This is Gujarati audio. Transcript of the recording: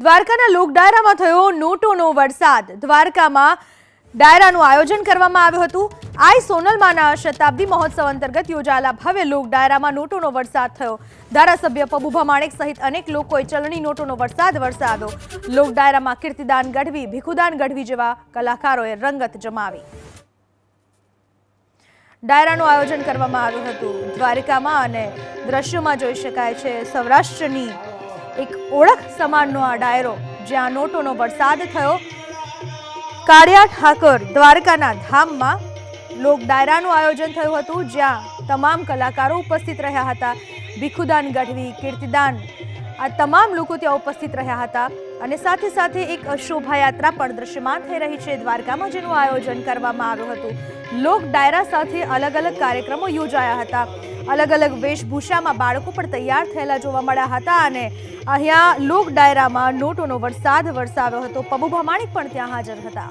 દ્વારકાના લોક ડાયરામાં થયો નોટોનો વરસાદ. દ્વારકામાં ડાયરાનું આયોજન કરવામાં આવ્યું હતું. આઈ સોનલમાના શતાબ્દી મહોત્સવ અંતર્ગત યોજાયેલા ભવ્ય લોક ડાયરામાં નોટોનો વરસાદ થયો. ધારાસભ્ય પબુભા માણેક સહિત અનેક લોકોએ ચલણી નોટોનો વરસાદ વરસાવ્યો. લોક ડાયરામાં કીર્તિદાન ગઢવી, ભીખુદાન ગઢવી જેવા કલાકારોએ રંગત જમાવી. ડાયરાનું આયોજન કરવામાં આવ્યું હતું. દ્વારિકામાં અને દ્રશ્યોમાં જોઈ શકાય છે સૌરાષ્ટ્રની એક ઓળખ સમાનનો આ ડાયરો, જ્યાં નોટોનો વરસાદ થયો. કાળિયા ઠાકોર દ્વારકાના ધામમાં લોક ડાયરાનું આયોજન થયું હતું, જ્યાં તમામ કલાકારો ઉપસ્થિત રહ્યા હતા. ભીખુદાન ગઢવી, કીર્તિદાન, આ તમામ લોકો ત્યાં ઉપસ્થિત રહ્યા હતા. અને સાથે સાથે એક શોભાયાત્રા પણ દ્રશ્યમાન થઈ રહી છે. દ્વારકામાં જેનું આયોજન કરવામાં આવ્યું હતું. લોક ડાયરા સાથે અલગ અલગ કાર્યક્રમો યોજાયા હતા. અલગ અલગ વેશભૂષામાં બાળકો પણ તૈયાર થયેલા જોવા મળ્યા હતા અને અહીંયા લોક ડાયરામાં નોટોનો વરસાદ વરસાવ્યો હતો. પબુભા માણિક પણ ત્યાં હાજર હતા.